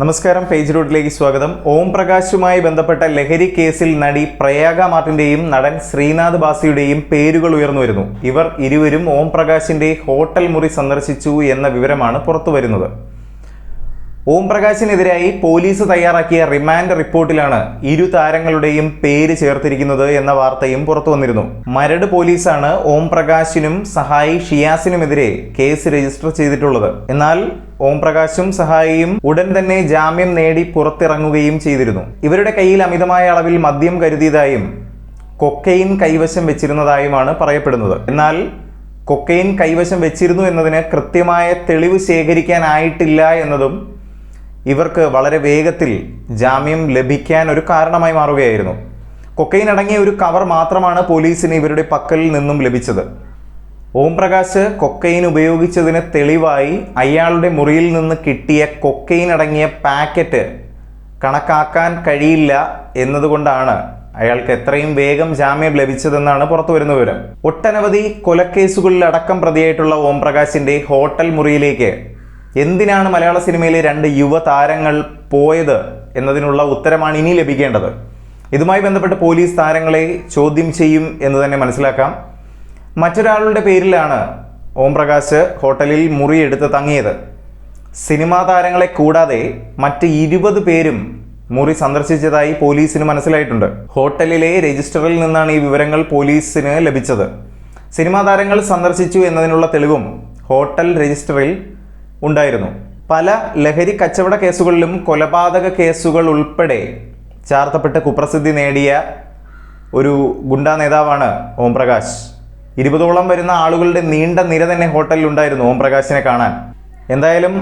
നമസ്കാരം പേജ് റൂട്ടിലേക്ക് സ്വാഗതം. ഓം പ്രകാശുമായി ബന്ധപ്പെട്ട ലഹരി കേസിൽ നടി പ്രയാഗ മാർട്ടിന്റെയും നടൻ ശ്രീനാഥ് ബാസിയുടെയും പേരുകൾ ഉയർന്നു വരുന്നു. ഇവർ ഇരുവരും ഓം പ്രകാശിന്റെ ഹോട്ടൽ മുറി സന്ദർശിച്ചു എന്ന വിവരമാണ് പുറത്തു വരുന്നത്. ഓം പ്രകാശിനെതിരായി പോലീസ് തയ്യാറാക്കിയ റിമാൻഡ് റിപ്പോർട്ടിലാണ് ഇരു താരങ്ങളുടെയും പേര് ചേർത്തിരിക്കുന്നത് എന്ന വാർത്തയും പുറത്തു വന്നിരുന്നു. മരട് പോലീസാണ് ഓം പ്രകാശിനും സഹായി ഷിയാസിനുമെതിരെ കേസ് രജിസ്റ്റർ ചെയ്തിട്ടുള്ളത്. എന്നാൽ ഓം പ്രകാശും സഹായിയും ഉടൻ തന്നെ ജാമ്യം നേടി പുറത്തിറങ്ങുകയും ചെയ്തിരുന്നു. ഇവരുടെ കയ്യിൽ അമിതമായ അളവിൽ മദ്യം കരുതിയതായും കൊക്കൈൻ കൈവശം വെച്ചിരുന്നതായുമാണ് പറയപ്പെടുന്നത്. എന്നാൽ കൊക്കൈൻ കൈവശം വെച്ചിരുന്നു എന്നതിന് കൃത്യമായ തെളിവ് ശേഖരിക്കാനായിട്ടില്ല എന്നതും ഇവർക്ക് വളരെ വേഗത്തിൽ ജാമ്യം ലഭിക്കാൻ ഒരു കാരണമായി മാറുകയായിരുന്നു. കൊക്കൈൻ അടങ്ങിയ ഒരു കവർ മാത്രമാണ് പോലീസിന് ഇവരുടെ പക്കൽ നിന്നും ലഭിച്ചത്. ഓം പ്രകാശ് കൊക്കൈൻ ഉപയോഗിച്ചതിന് തെളിവായി അയാളുടെ മുറിയിൽ നിന്ന് കിട്ടിയ കൊക്കൈൻ അടങ്ങിയ പാക്കറ്റ് കണക്കാക്കാൻ കഴിയില്ല എന്നതുകൊണ്ടാണ് അയാൾക്ക് എത്രയും വേഗം ജാമ്യം ലഭിച്ചതെന്നാണ് പുറത്തു വരുന്ന വിവരം. ഒട്ടനവധി കൊലക്കേസുകളിൽ അടക്കം പ്രതിയായിട്ടുള്ള ഓം പ്രകാശിന്റെ ഹോട്ടൽ മുറിയിലേക്ക് എന്തിനാണ് മലയാള സിനിമയിലെ രണ്ട് യുവതാരങ്ങൾ പോയത് എന്നതിനുള്ള ഉത്തരമാണ് ഇനി ലഭിക്കേണ്ടത്. ഇതുമായി ബന്ധപ്പെട്ട് പോലീസ് താരങ്ങളെ ചോദ്യം ചെയ്യും എന്ന് തന്നെ മനസ്സിലാക്കാം. മറ്റൊരാളുടെ പേരിലാണ് ഓം പ്രകാശ് ഹോട്ടലിൽ മുറിയെടുത്ത് തങ്ങിയത്. സിനിമാ താരങ്ങളെ കൂടാതെ മറ്റ് ഇരുപത് പേരും മുറി സന്ദർശിച്ചതായി പോലീസിന് മനസ്സിലായിട്ടുണ്ട്. ഹോട്ടലിലെ രജിസ്റ്ററിൽ നിന്നാണ് ഈ വിവരങ്ങൾ പോലീസിന് ലഭിച്ചത്. സിനിമാ താരങ്ങൾ സന്ദർശിച്ചു എന്നതിനുള്ള തെളിവും ഹോട്ടൽ രജിസ്റ്ററിൽ ഉണ്ടായിരുന്നു. പല ലഹരി കച്ചവട കേസുകളിലും കൊലപാതക കേസുകൾ ഉൾപ്പെടെ ചാർത്തപ്പെട്ട് കുപ്രസിദ്ധി നേടിയ ഒരു ഗുണ്ടാ നേതാവാണ് ഓം പ്രകാശ് ഇരുപതോളം വരുന്ന ആളുകളുടെ നീണ്ട നിര തന്നെ ഹോട്ടലിൽ ഉണ്ടായിരുന്നു ഓംപ്രകാശിനെ കാണാൻ. എന്തായാലും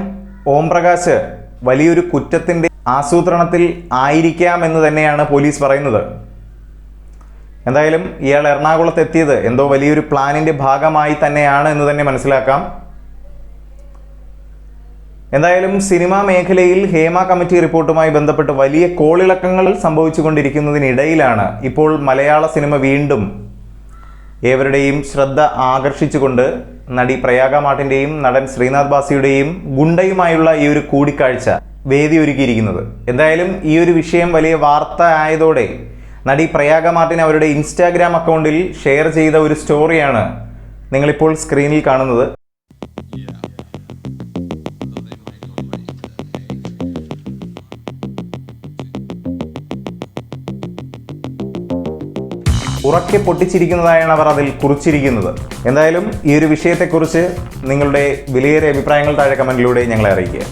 ഓംപ്രകാശ് വലിയൊരു കുറ്റത്തിന്റെ ആസൂത്രണത്തിൽ ആയിരിക്കാം എന്ന് തന്നെയാണ് പോലീസ് പറയുന്നത്. എന്തായാലും ഇയാൾ എറണാകുളത്ത് എത്തിയത് എന്തോ വലിയൊരു പ്ലാനിന്റെ ഭാഗമായി തന്നെയാണ് എന്ന് തന്നെ മനസ്സിലാക്കാം. എന്തായാലും സിനിമാ മേഖലയിൽ ഹേമ കമ്മിറ്റി റിപ്പോർട്ടുമായി ബന്ധപ്പെട്ട് വലിയ കോളിളക്കങ്ങൾ സംഭവിച്ചുകൊണ്ടിരിക്കുന്നതിനിടയിലാണ് ഇപ്പോൾ മലയാള സിനിമ വീണ്ടും ഏവരുടെയും ശ്രദ്ധ ആകർഷിച്ചുകൊണ്ട് നടി പ്രയാഗ മാട്ടിന്റെയും നടൻ ശ്രീനാഥ് ബാസിയുടെയും ഗുണ്ടയുമായുള്ള ഈ ഒരു കൂടിക്കാഴ്ച വേദി ഒരുക്കിയിരിക്കുന്നത്. എന്തായാലും ഈ ഒരു വിഷയം വലിയ വാർത്ത ആയതോടെ നടി പ്രയാഗ മാർട്ടിൻ അവരുടെ ഇൻസ്റ്റാഗ്രാം അക്കൗണ്ടിൽ ഷെയർ ചെയ്ത ഒരു സ്റ്റോറിയാണ് നിങ്ങളിപ്പോൾ സ്ക്രീനിൽ കാണുന്നത്. ഉറക്കെ പൊട്ടിച്ചിരിക്കുന്നതായാണ് അവർ അതിൽ കുറിച്ചിരിക്കുന്നത്. എന്തായാലും ഈ ഒരു വിഷയത്തെക്കുറിച്ച് നിങ്ങളുടെ വിലയേറിയ അഭിപ്രായങ്ങൾ താഴെ കമന്റിലൂടെ ഞങ്ങളെ അറിയിക്കുക.